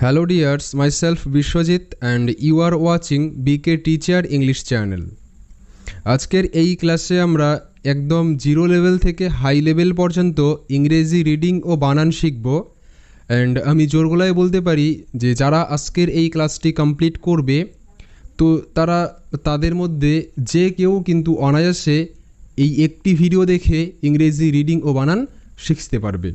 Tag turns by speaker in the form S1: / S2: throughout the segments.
S1: Hello dears, myself Vishwajit and you are watching BK Teacher English Channel. আজকের এই ক্লাসে আমরা একদম জিরো লেভেল থেকে হাই লেভেল পর্যন্ত ইংরেজি রিডিং ও বানান শিখব। অ্যান্ড আমি জোর গলায় বলতে পারি যে যারা আজকের এই ক্লাসটি কমপ্লিট করবে তো তারা তাদের মধ্যে যে কেউ কিন্তু অনায়াসে এই একটি ভিডিও দেখে ইংরেজি রিডিং ও বানান শিখতে পারবে।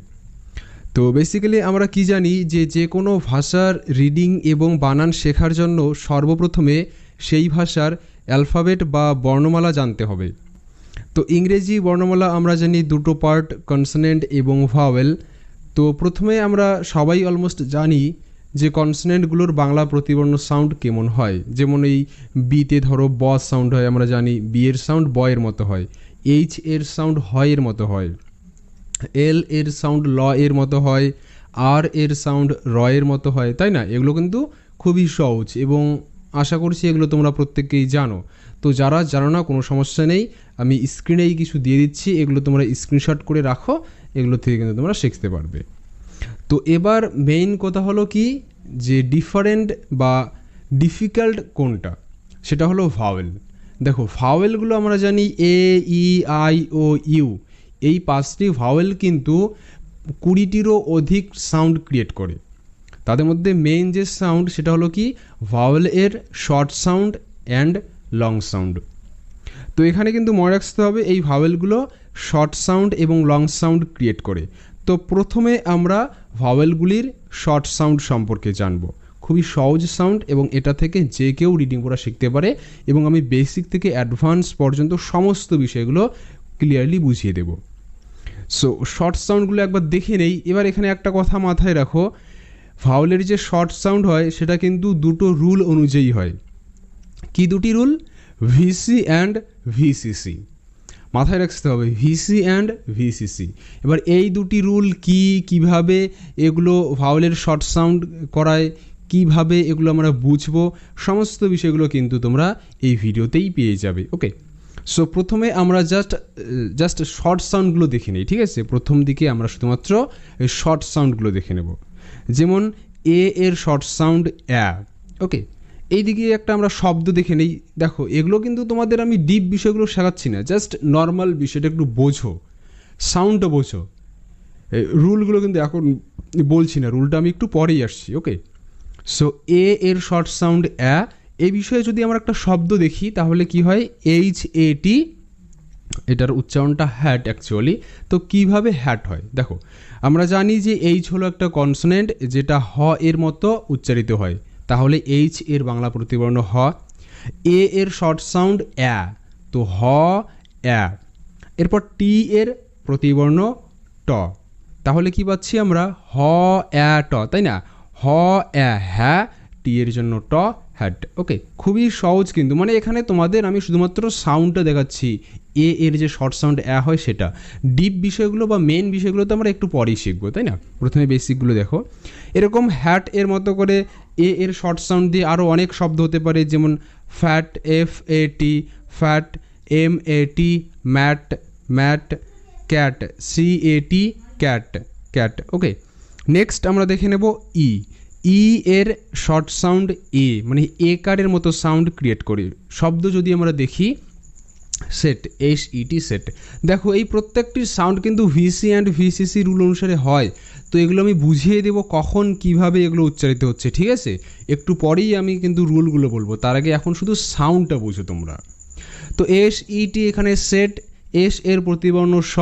S1: তো বেসিক্যালি আমরা কি জানি যে যে কোনো ভাষার রিডিং এবং বানান শেখার জন্য সর্বপ্রথমে সেই ভাষার অ্যালফাবেট বা বর্ণমালা জানতে হবে। তো ইংরেজি বর্ণমালা আমরা জানি দুটো পার্ট কনসনেন্ট এবং ভাওয়েল তো প্রথমে আমরা সবাই অলমোস্ট জানি যে কনসনেন্টগুলোর বাংলা প্রতিবর্ণ সাউন্ড কেমন হয়। যেমন এই বিতে ধরো ব সাউন্ড হয়, আমরা জানি বি এর সাউন্ড বয়ের মতো হয়। এইচ এর সাউন্ড হয় এর মতো হয়। এল এর সাউন্ড ল এর মতো হয়, আর এর সাউন্ড র এর মতো হয়, তাই না? এগুলো কিন্তু খুবই সহজ এবং আশা করছি এগুলো তোমরা প্রত্যেকেই জানো। তো যারা জানো না, কোনো সমস্যা নেই, আমি স্ক্রিনেই কিছু দিয়ে দিচ্ছি, এগুলো তোমরা স্ক্রিনশট করে রাখো, এগুলো থেকে কিন্তু তোমরা শিখতে পারবে। তো এবার মেইন কথা হলো কি? যে ডিফারেন্ট বা ডিফিকাল্ট কোনটা? সেটা হলো ভাওয়েল দেখো ভাওয়েলগুলো আমরা জানি এ ই আই ও ইউ এই পাঁচটি ভাওয়েল কিন্তু কুড়িটিরও অধিক সাউন্ড ক্রিয়েট করে। তাদের মধ্যে মেইন যে সাউন্ড সেটা হলো কি? ভাওয়েল এর short sound and long sound তো এখানে কিন্তু মনে রাখতে হবে এই ভাওয়েলগুলো শর্ট সাউন্ড এবং লং সাউন্ড ক্রিয়েট করে। তো প্রথমে আমরা ভাওয়েলগুলির শর্ট সাউন্ড সম্পর্কে জানব। খুবই সহজ সাউন্ড এবং এটা থেকে যে কেউ রিডিং পড়া শিখতে পারে এবং আমি বেসিক থেকে অ্যাডভান্স পর্যন্ত সমস্ত বিষয়গুলো ক্লিয়ারলি বুঝিয়ে দেব। সো শর্ট সাউন্ডগুলো একবার দেখে নেই। এবার এখানে একটা কথা মাথায় রাখো। ভাওলের যে শর্ট সাউন্ড হয়, সেটা কিন্তু দুটো রুল অনুযায়ী হয়। কি দুটি রুল ভিসি অ্যান্ড ভিসিসি মাথায় রাখতে হবে ভিসি অ্যান্ড ভিসিসি এবার এই দুটি রুল কি, কীভাবে এগুলো ভাওলের শর্ট সাউন্ড করায়, কীভাবে এগুলো আমরা বুঝব, সমস্ত বিষয়গুলো কিন্তু তোমরা এই ভিডিওতেই পেয়ে যাবে। ওকে সো প্রথমে আমরা জাস্ট জাস্ট শর্ট সাউন্ডগুলো দেখে নিই, ঠিক আছে? প্রথম দিকে আমরা শুধুমাত্র শর্ট সাউন্ডগুলো দেখে নেব। যেমন এ এর শর্ট সাউন্ড অ্যা ওকে এই দিকে একটা আমরা শব্দ দেখে নেই। দেখো, এগুলো কিন্তু তোমাদের আমি ডিপ বিষয়গুলো শেখাচ্ছি না জাস্ট নর্মাল বিষয়টা একটু বোঝো সাউন্ডটা বোঝো। রুলগুলো কিন্তু এখন বলছি না রুলটা আমি একটু পরেই আসছি ওকে সো এ এর শর্ট সাউন্ড অ্যা এই বিষয়ে যদি আমরা একটা শব্দ দেখি, তাহলে কি হয়? এইচ এ টি এটার উচ্চারণটা হ্যাট অ্যাকচুয়ালি তো কীভাবে হ্যাট হয়? দেখো, আমরা জানি যে এইচ হলো একটা কনসোনেন্ট যেটা হ এর মতো উচ্চারিত হয়। তাহলে এইচ এর বাংলা প্রতিবর্ণ হ। এ এর শর্ট সাউন্ড অ্যা তো হ অ্যা এরপর টি এর প্রতিবর্ণ ট। তাহলে কি পাচ্ছি আমরা? হ অ্যা ট, তাই না? হ অ্যা হ্যাঁ টি এর জন্য ট হ্যাট ওকে খুবই সহজ কিন্তু মানে এখানে তোমাদের আমি শুধুমাত্র সাউন্ডটা দেখাচ্ছি এ এর যে শর্ট সাউন্ড অ্যা হয় সেটা। ডিপ বিষয়গুলো বা মেন বিষয়গুলো তো আমরা একটু পরেই শিখব, তাই না? প্রথমে বেসিকগুলো দেখো। এরকম হ্যাট এর মতো করে এ এর শর্ট সাউন্ড দিয়ে আরও অনেক শব্দ হতে পারে, যেমন fat F A T fat M A T mat mat cat C A T cat cat okay next আমরা দেখে নেব ই ই এর শর্ট সাউন্ড এ মানে এ কারের মতো সাউন্ড ক্রিয়েট করি। শব্দ যদি আমরা দেখি সেট এস ইটি সেট দেখো, এই প্রত্যেকটি সাউন্ড কিন্তু ভিসি অ্যান্ড ভিসিসি রুল অনুসারে হয়। তো এগুলো আমি বুঝিয়ে দেবো কখন কীভাবে এগুলো উচ্চারিত হচ্ছে, ঠিক আছে? একটু পরেই আমি কিন্তু রুলগুলো বলব। তার আগে এখন শুধু সাউন্ডটা বুঝো তোমরা। তো এস ইটি এখানে সেট এস এর প্রতিবর্ণ স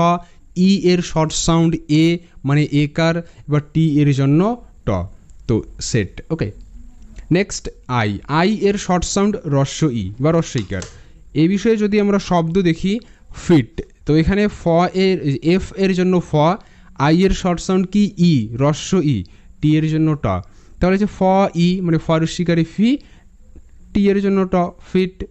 S1: ই এর শর্ট সাউন্ড এ মানে এ কার এবার টি এর জন্য ট। তো set okay next I I এর শর্ট সাউন্ড রস্য ই বা রস্যইকার এ বিষয়ে যদি আমরা শব্দ দেখি ফিট তো এখানে ফ এর এফ এর জন্য ফ আই এর শর্ট সাউন্ড কি? ই রস্য ই টি এর জন্য ট। তাহলে হচ্ছে ফ, ই মানে ফরস্বীকারী ফি টি এর জন্য ট ফিট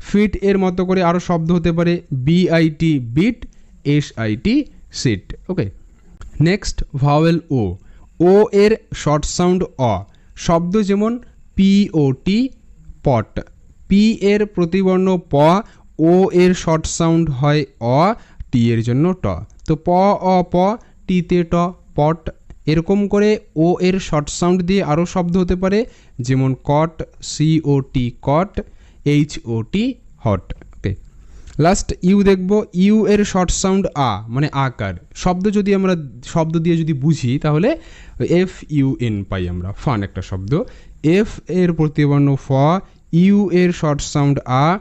S1: ফিট এর মতো করে আরও শব্দ হতে পারে BIT bit S IT sit okay next vowel O O এর শর্ট সাউন্ড অ। শব্দ যেমন পিওটি পট। পি এর প্রতিবর্ণ প, ও এর শর্ট সাউন্ড হয় অ, টি এর জন্য ট। তো প, অ, প টিতে ট, পট। এরকম করে ও এর শর্ট সাউন্ড দিয়ে আরও শব্দ হতে পারে, যেমন cot, C O T cot, H O T hot. Last U দেখব, ইউ এর শর্ট সাউন্ড আ মানে আকার। শব্দ যদি আমরা, শব্দ দিয়ে যদি বুঝি, তাহলে এফ ইউ এন পাই আমরা। ফান একটা শব্দ। এফ এর প্রতিবর্ণ ফ, ইউ এর শর্ট সাউন্ড আ,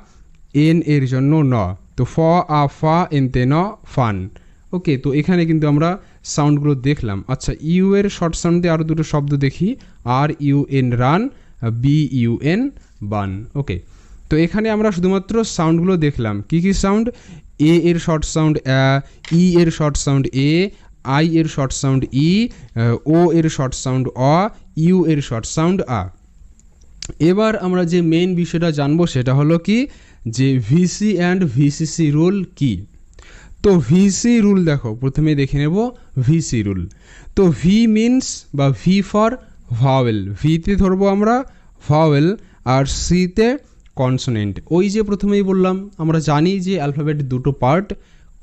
S1: এন এর জন্য ন। তো ফ, আ, ফা, এনতে ন, ফান। ওকে, তো এখানে কিন্তু আমরা সাউন্ডগুলো দেখলাম। আচ্ছা ইউ এর শর্ট সাউন্ড দিয়ে আরও দুটো শব্দ দেখি। R U N run, B U N bun. Okay তো এখানে আমরা শুধুমাত্র সাউন্ডগুলো দেখলাম। কি কি সাউন্ড এ এর শর্ট সাউন্ড ই এর শর্ট সাউন্ড এ আই এর শর্ট সাউন্ড ই ও এর শর্ট সাউন্ড অ ইউ এর শর্ট সাউন্ড আ। এবার আমরা যে মেইন বিষয়টা জানব সেটা হলো কি? যে ভিসি অ্যান্ড ভিসিসি রুল কি? তো ভিসি রুল দেখো, প্রথমে দেখে নেব ভিসি রুল তো ভি মিনস বা ভি ফর ভাওয়েল ভিতে ধরবো আমরা ভাওয়েল আর সিতে কনসোনেন্ট ওই যে প্রথমেই বললাম, আমরা জানি যে অ্যালফাবেট দুটো পার্ট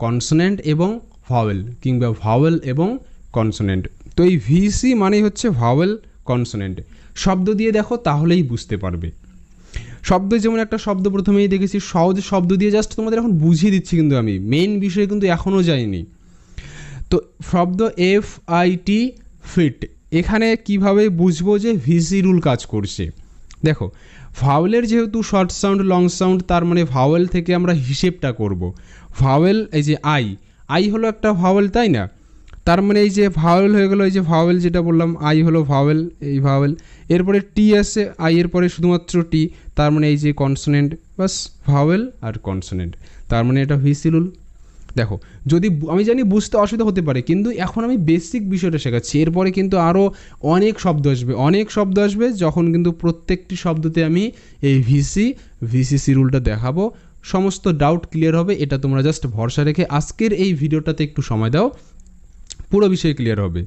S1: কনসোনেন্ট এবং ভাওয়েল কিংবা ভাওয়েল এবং কনসোনেন্ট তো এই ভিসি মানেই হচ্ছে ভাওয়েল কনসোনেন্ট শব্দ দিয়ে দেখো, তাহলেই বুঝতে পারবে। শব্দ যেমন একটা শব্দ প্রথমেই দেখেছি, সহজ শব্দ দিয়ে জাস্ট তোমাদের এখন বুঝিয়ে দিচ্ছি কিন্তু আমি। মেন বিষয়ে কিন্তু এখনও যাইনি তো শব্দ এফ আই টি ফিট এখানে কীভাবে বুঝব যে ভিসি রুল কাজ করছে? দেখো ভাওয়েলের যেহেতু শর্ট সাউন্ড লং সাউন্ড তার মানে ভাওয়েল থেকে আমরা হিসেবটা করব। ভাওয়েল এই যে আই আই হলো একটা ভাওয়েল তাই না? তার মানে এই যে ভাওয়েল হয়ে গেলো, এই যে ভাওয়েল যেটা বললাম আই হলো ভাওয়েল এই ভাওয়েল এরপরে টি আসে আই এর পরে শুধুমাত্র টি তার মানে এই যে কনসোনেন্ট বাস ভাওয়েল আর কনসোনেন্ট তার মানে এটা ভিসিলুল দেখো, যদি আমি জানি বুঝতে অসুবিধা হতে পারে, কিন্তু এখন আমি বেসিক বিষয়টা শেখাচ্ছি। এরপরে কিন্তু আরও অনেক শব্দ আসবে। অনেক শব্দ আসবে যখন কিন্তু প্রত্যেকটি শব্দতে আমি এই ভিসি ভিসিসি রুলটা দেখাবো। সমস্ত ডাউট ক্লিয়ার হবে, এটা তোমরা জাস্ট ভরসা রেখে আজকের এই ভিডিওটাতে একটু সময় দাও। পুরো বিষয় ক্লিয়ার হবে।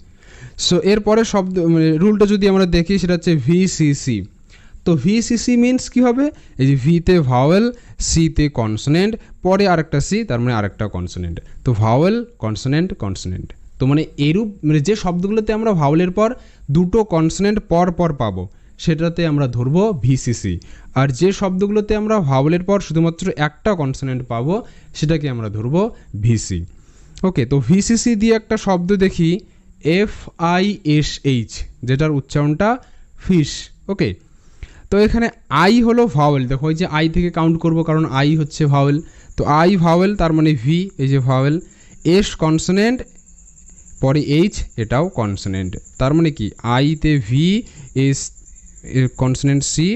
S1: সো এরপরে শব্দ মানে রুলটা যদি আমরা দেখি, সেটা হচ্ছে ভিসিসি তো ভিসিসি মিনস কী হবে? এই যে ভিতে ভাওয়েল সিতে কনসোনেন্ট পরে আরেকটা সি তার মানে আরেকটা কনসোনেন্ট তো ভাওয়েল কনসোনেন্ট কনসোনেন্ট তো মানে এরূপ মানে যে শব্দগুলোতে আমরা ভাওয়েলের পর দুটো কনসোনেন্ট পর পর পাবো, সেটাতে আমরা ধরবো ভিসিসি আর যে শব্দগুলোতে আমরা ভাওয়েলের পর শুধুমাত্র একটা কনসোনেন্ট পাবো, সেটাকে আমরা ধরবো ভিসি ওকে তো ভিসিসি দিয়ে একটা শব্দ দেখি এফ আই এস এইচ যেটার উচ্চারণটা ফিশ ওকে তো এখানে আই হলো ভাওয়েল দেখো ওই যে আই থেকে কাউন্ট করব, কারণ আই হচ্ছে ভাওয়েল তো আই ভাওয়েল তার মানে ভি এই যে ভাওয়েল এস কনসোনেন্ট পরে এইচ এটাও কনসোনেন্ট তার মানে কি? আইতে V S consonant C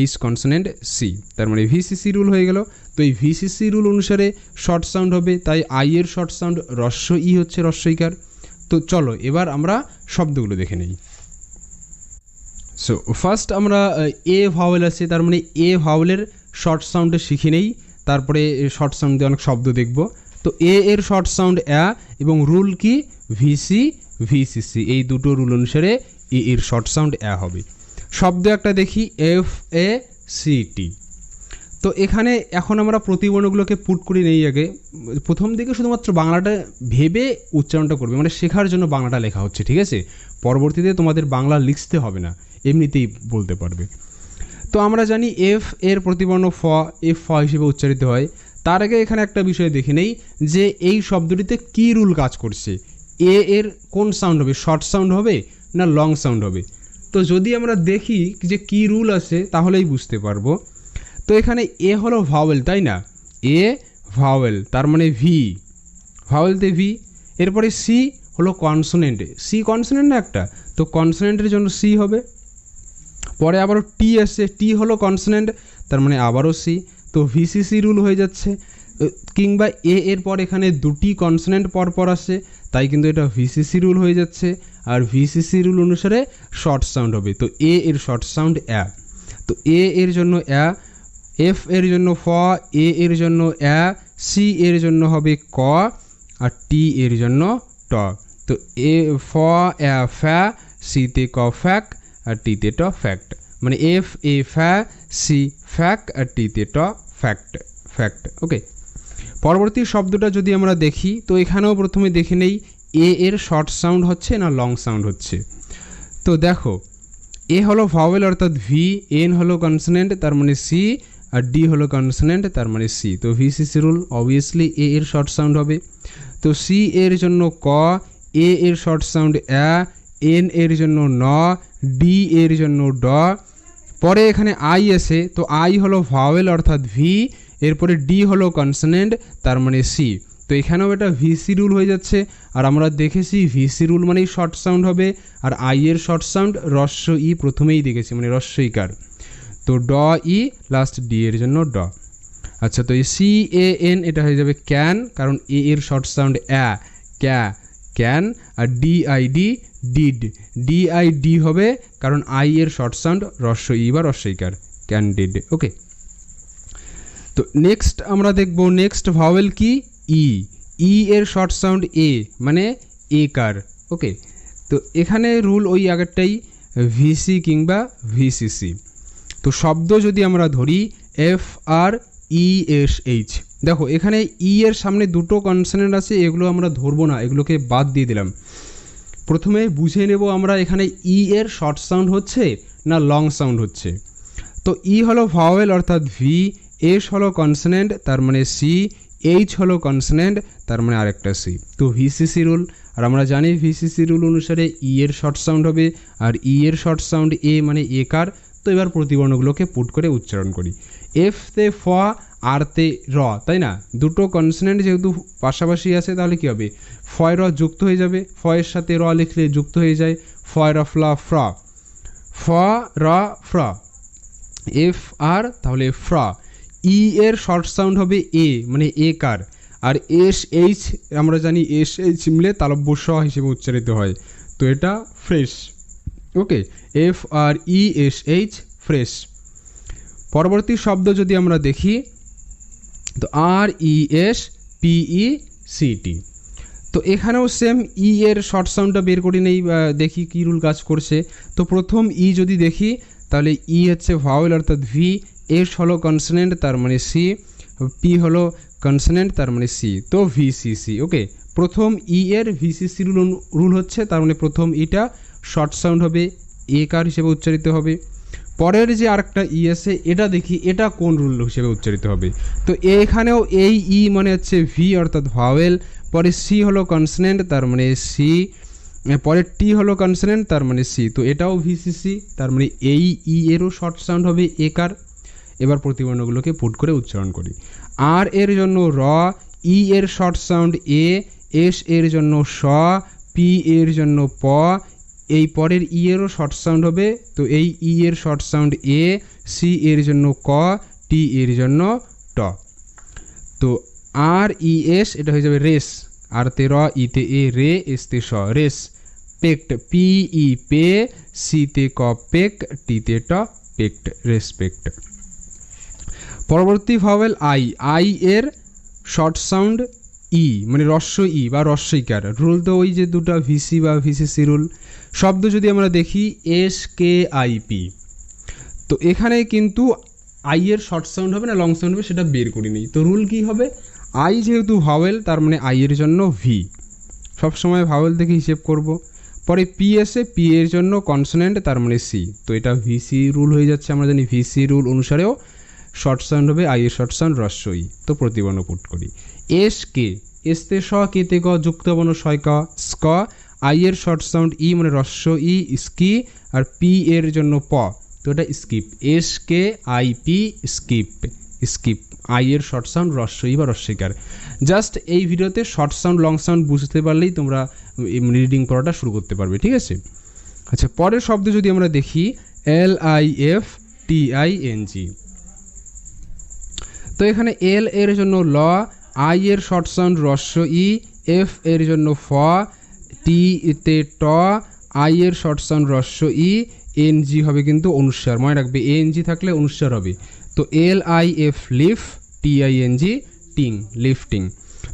S1: H consonant C তার মানে ভিসিসি রুল হয়ে গেল। তো এই ভিসিসি রুল অনুসারে শর্ট সাউন্ড হবে, তাই আই এর শর্ট সাউন্ড রস্য ই হচ্ছে রস্যইকার। তো চলো, এবার আমরা শব্দগুলো দেখে নেই। সো ফার্স্ট আমরা এ ভাওয়েল আছে, তার মানে এ ভাওয়েলের শর্ট সাউন্ডে শিখে নেই, তারপরে শর্ট সাউন্ড দিয়ে অনেক শব্দ দেখব। তো এ এর শর্ট সাউন্ড অ্যা এবং রুল কি? ভিসি ভিসিসি এই দুটো রুল অনুসারে এ এর শর্ট সাউন্ড অ্যা হবে। শব্দ একটা দেখি এফ এ সি টি তো এখানে এখন আমরা প্রতিবর্ণগুলোকে পুট করে নেই আগে। প্রথম দিকে শুধুমাত্র বাংলাটা ভেবে উচ্চারণটা করবে মানে শেখার জন্য বাংলাটা লেখা হচ্ছে, ঠিক আছে? পরবর্তীতে তোমাদের বাংলা লিখতে হবে না, এমনিতেই বলতে পারবে। তো আমরা জানি এফ এর প্রতিবর্ণ ফ এফ ফ হিসেবে উচ্চারিত হয়। তার আগে এখানে একটা বিষয় দেখে নেই যে এই শব্দটিতে কী রুল কাজ করছে? এ এর কোন সাউন্ড হবে শর্ট সাউন্ড হবে না লং সাউন্ড হবে? তো যদি আমরা দেখি যে কী রুল আছে, তাহলেই বুঝতে পারব। তো এখানে এ হলো ভাওয়েল তাই না? এ ভাওয়েল তার মানে ভি ভাওয়েলতে ভি এরপরে সি হলো কনসোনেন্টে সি কনসোনেন্ট না একটা? তো কনসোনেন্টের জন্য সি হবে। পরে আবারও টি আসছে টি হলো কনসোনেন্ট তার মানে আবারও সি তো ভিসিসি রুল হয়ে যাচ্ছে। কিংবা এ এর পর এখানে দুটি কনসোনেন্ট পর পর আসে তাই কিন্তু এটা ভিসিসি রুল হয়ে যাচ্ছে। আর ভিসিসি রুল অনুসারে শর্ট সাউন্ড হবে। তো এ এর শর্ট সাউন্ড অ্যা তো এ এর জন্য অ্যা এফ এর জন্য ফ এ এর জন্য অ্যা সি এর জন্য হবে ক, আর টি এর জন্য ট। তো এ, ফ, অ্যা ফ্যা সিতে ক, ফ্যাক, আর টিতে ট, ফ্যাক্ট। মানে এফ এ ফ্যা সি ফ্যাক, আর টিতে ট, ফ্যাক্ট ফ্যাক্ট, ওকে? পরবর্তী শব্দটা যদি আমরা দেখি, তো এখানেও প্রথমে দেখে নেই এ এর শর্ট সাউন্ড হচ্ছে না লং সাউন্ড হচ্ছে? তো দেখো এ হলো ভাওয়েল অর্থাৎ ভি এন হলো কনসনেন্ট তার মানে সি আর ডি হলো কনসনেন্ট তার মানে সি তো ভিসিসি রুল অবভিয়াসলি এ এর শর্ট সাউন্ড হবে। তো সি এর জন্য ক এ এর শর্ট সাউন্ড অ্যা এন এর জন্য ন ডি এর জন্য ড। পরে এখানে আই এসে তো আই হলো ভাওয়েল অর্থাৎ ভি এরপরে ডি হলো কনসনেন্ট তার মানে সি তো এখানেও এটা ভিসি রুল হয়ে যাচ্ছে, আর আমরা দেখেছি ভিসি রুল মানেই শর্ট সাউন্ড হবে, আর আই এর শর্ট সাউন্ড রস্য ই প্রথমেই দেখেছি মানে রস্যইকার তো ড, ই লাস্ট ডি এর জন্য ড। আচ্ছা তো এই সি এ এন এটা হয়ে যাবে ক্যান কারণ এ এর শর্ট সাউন্ড অ্যা ক্যা can R D I D did D I D হবে, কারণ আই এর শর্ট সাউন্ড রস্য ই বা রস্যইকার ক্যান ডিড ওকে তো নেক্সট আমরা দেখব নেক্সট ভাওয়েল কি? ই ই এর শর্ট সাউন্ড এ মানে এ কার। ওকে তো এখানে রুল ওই আগেরটাই ভিসি কিংবা ভিসিসি তো শব্দ যদি আমরা ধরি F R E S H দেখো, এখানে ই এর সামনে দুটো কনসনেন্ট আছে, এগুলো আমরা ধরবো না, এগুলোকে বাদ দিয়ে দিলাম। প্রথমে বুঝে নেব আমরা এখানে ই এর শর্ট সাউন্ড হচ্ছে না লং সাউন্ড হচ্ছে। তো ই হলো ভাওয়েল অর্থাৎ ভি এস হলো কনসনেন্ট তার মানে সি এইচ হলো কনসনেন্ট তার মানে আরেকটা সি তো ভিসিসি রুল আর আমরা জানি ভিসিসি রুল অনুসারে ই এর শর্ট সাউন্ড হবে, আর ই এর শর্ট সাউন্ড এ মানে এ কার তো এবার প্রতিবর্ণগুলোকে পুট করে উচ্চারণ করি। এফ তে ফ আর তে র, তাই না? দুটো কনসনেন্ট যেহেতু পাশাপাশি আছে, তাহলে কী হবে? ফয় র যুক্ত হয়ে যাবে। ফয়ের সাথে র লিখলে যুক্ত হয়ে যায়। ফয় র ফ্লা, ফ্র। ফ, র, ফ্র। এফ আর তাহলে ফ্র। ই এর শর্ট সাউন্ড হবে এ মানে এ কার। আর এস এইচ আমরা জানি এস এইচ মিলে তালব্য স হিসেবে উচ্চারিত হয়। তো এটা fresh okay F R E S H fresh পরবর্তী শব্দ যদি আমরা দেখি, তো আর ই এস পিই সিটি তো এখানেও সেম ই এর শর্ট সাউন্ডটা বের করে নেই দেখি কী রুল কাজ করছে। তো প্রথম ই যদি দেখি, তাহলে ই হচ্ছে ভাওয়েল অর্থাৎ ভি এস হলো কনসনেন্ট তার মানে সি পি হলো কনসনেন্ট তার মানে সি তো ভিসিসি ওকে প্রথম ই এর ভিসিসি রুল রুল হচ্ছে, তার মানে প্রথম ইটা শর্ট সাউন্ড হবে এ কার হিসেবে উচ্চারিত হবে। পরের যে আরেকটা ই আছে, এটা দেখি, এটা কোন রুল হিসেবে উচ্চারিত হবে? তো এখানেও এই ই মানে হচ্ছে ভি অর্থাৎ ভাওয়েল পরে সি হলো কনসনেন্ট তার মানে সি পরের টি হলো কনসনেন্ট তার মানে সি তো এটাও ভিসিসি তার মানে এই ই এরও শর্ট সাউন্ড হবে একার এবার প্রতিবর্ণগুলোকে পুট করে উচ্চারণ করি। আর এর জন্য র ই এর শর্ট সাউন্ড এ এস এর জন্য স পি এর জন্য প এই পরের ই এরও শর্ট সাউন্ড হবে। তো এই ই এর শর্ট সাউন্ড এ সি এর জন্য ক টি এর জন্য ট। তো আর ই এস এটা হয়ে যাবে রেস আর তে র ইতে এ রে এস তে স রেস পেক্ট পি ই পে সিতে ক পেক টিতে ট পেক্ট রেসপেক্ট পরবর্তী ভাওয়েল আই আই এর শর্ট সাউন্ড ই মানে রস্য ই বা রস্যইকার রুল তো ওই যে দুটো ভিসি বা ভিসিসি রুল। শব্দ যদি আমরা দেখি এস কে আই পি তো এখানে কিন্তু আই এর শর্ট সাউন্ড হবে না লং সাউন্ড হবে সেটা বের করি নিই তো রুল কি হবে? আই যেহেতু ভাওয়েল তার মানে আই এর জন্য ভি সবসময় ভাওয়েল থেকে হিসেব করব। পরে পি এসে পি এর জন্য কনসোনেন্ট তার মানে সি তো এটা ভিসি রুল হয়ে যাচ্ছে, আমরা জানি ভিসি রুল অনুসারেও শর্ট সাউন্ড হবে আই এর শর্ট সাউন্ড রস্যই তো প্রতিবর্ণ পুট করি। এস কে এসতে স কেতে ক যুক্তবর্ণ ছয় ক, স্ক, আই এর শর্ট সাউন্ড ই মানে রস্য ই, স্কি, আর পি এর জন্য প। তো এটা skip. S K I P, skip. Skip. I এর শর্ট সাউন্ড রস্যই বা রস্যিকার জাস্ট এই ভিডিওতে শর্ট সাউন্ড, লং সাউন্ড বুঝতে পারলেই তোমরা রিডিং পড়াটা শুরু করতে পারবে, ঠিক আছে? আচ্ছা পরের শব্দ যদি আমরা দেখি, L I F T I N G. তো এখানে এল এর জন্য ল আই এর শর্ট সাউন্ড রস্য ই, এফ এর জন্য ফ, টি তে ট, আই এর শর্ট সাউন্ড রস্য ই, এন জি হবে কিন্তু অনুস্বার মনে রাখবে, এন জি থাকলে অনুস্বার হবে। তো L I F leaf, T I N G, টিং, লিফটিং।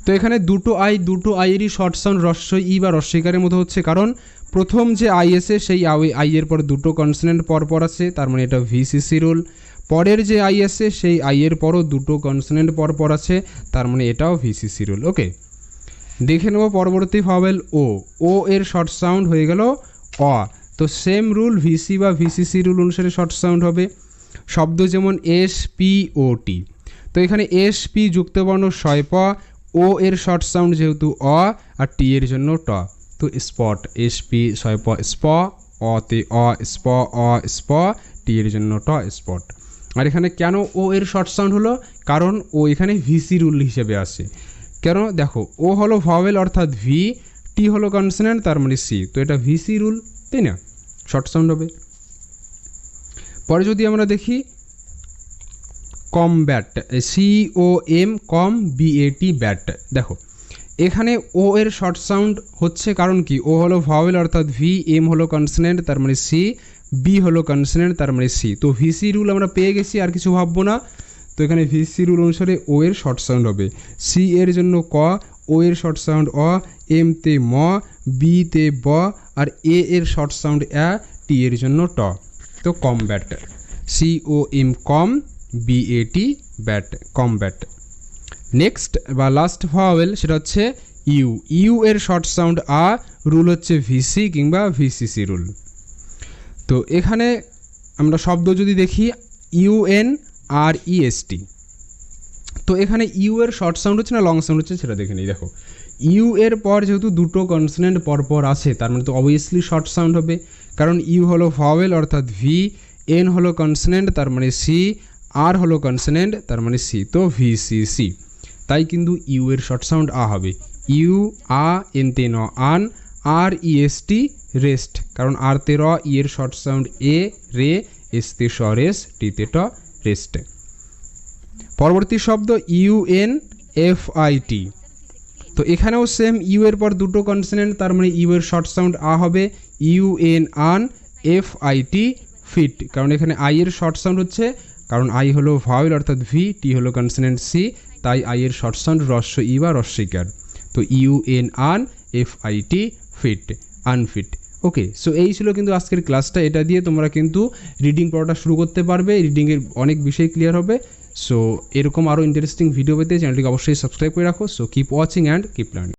S1: তো এখানে দুটো আই, দুটো আইয়েরই শর্ট সাউন্ড রস্য ই বা রস্যিকারের মতো হচ্ছে। কারণ প্রথম যে আই এসে সেই আই এর পর দুটো কনসনেন্ট পর পর আছে, তার মানে এটা ভিসিসি রুল পরের যে আই আছে, সেই আই এর পরও দুটো কনসনেন্ট পর আছে, তার মানে এটাও ভিসিসি রুল ওকে দেখে নেব পরবর্তী ভাওয়েল ও ও এর শর্ট সাউন্ড হয়ে গেল অ তো সেম রুল ভিসি বা ভিসিসি রুল অনুসারে শর্ট সাউন্ড হবে। শব্দ যেমন এস পি ও টি তো এখানে এস পি যুক্তবর্ণ শয় প ও এর শর্ট সাউন্ড যেহেতু অ, আর টি এর জন্য ট। তো স্পট এস পি ছয় প, স্প অতে অ, স্প অ, স্প টি এর জন্য ট স্পট আর এখানে কেন ও এর শর্ট সাউন্ড হলো? কারণ ও এখানে ভিসি রুল হিসেবে আসে কেন? দেখো ও হলো ভাওয়েল অর্থাৎ ভি টি হলো কনসোনেন্ট তার মানে সি তো এটা ভিসি রুল তাই না? শর্ট সাউন্ড হবে। পরে যদি আমরা দেখি কমব্যাট সি ও এম কম বিএটি ব্যাট দেখো, এখানে ও এর শর্ট সাউন্ড হচ্ছে কারণ কি? ও হলো ভাওয়েল অর্থাৎ ভি এম হলো কনসনেন্ট তার মানে সি বি হলো কনসনেন্ট তার মানে সি তো ভিসি রুল আমরা পেয়ে গেছি, আর কিছু ভাববো না। তো এখানে ভিসি রুল অনুসারে ও এর শর্ট সাউন্ড হবে। সি এর জন্য ক ও এর শর্ট সাউন্ড অ এম তে ম বি তে ব, আর এ এর শর্ট সাউন্ড অ্যা টি এর জন্য ট। তো combat. C O M com B A T bat, combat. Next বা লাস্ট ভাওয়েল সেটা হচ্ছে ইউ ইউ এর শর্ট সাউন্ড আ রুল হচ্ছে ভিসি কিংবা ভিসিসি রুল তো এখানে আমরা শব্দ যদি দেখি ইউএন আর ইএসটি তো এখানে ইউ এর শর্ট সাউন্ড হচ্ছে না লং সাউন্ড হচ্ছে সেটা দেখে নিই, দেখো। ইউ এর পর যেহেতু দুটো কনসনেন্ট পরপর আছে, তার মানে তো অবভিয়াসলি শর্ট সাউন্ড হবে। কারণ ইউ হলো ভাওয়েল অর্থাৎ ভি এন হলো কনসনেন্ট তার মানে সি আর হলো কনসনেন্ট তার মানে সি তো ভি সি সি তাই কিন্তু ইউ এর শর্ট সাউন্ড আ হবে। ইউ আ এন তে ন আন আর ইএসটি রেস্ট, কারণ আর তে র, ই এর শর্ট সাউন্ড এ, রে, এস তে স রেস টি তে ট, রেস্ট। পরবর্তী শব্দ ইউএন এফ আই টি। তো এখানেও সেম ইউ এর পর দুটো কনসনেন্ট, তার মানে ইউ এর শর্ট সাউন্ড আ হবে ইউএন আন এফ আই টি ফিট, কারণ এখানে আই এর শর্ট সাউন্ড হচ্ছে, কারণ আই হলো ভাওয়েল, অর্থাৎ ভি, টি হলো কনসনেন্ট সি, তাই আই এর শর্ট সাউন্ড রস্য ই বা রস্যিকার তো UN An F I T fit unfit okay so এই ছিল কিন্তু আজকের ক্লাসটা এটা দিয়ে তোমরা কিন্তু রিডিং পড়াটা শুরু করতে পারবে। রিডিংয়ের অনেক বিষয় ক্লিয়ার হবে। সো এরকম আরও ইন্টারেস্টিং ভিডিও পেতে চ্যানেলটিকে অবশ্যই সাবস্ক্রাইব করে রাখো। So keep watching and keep learning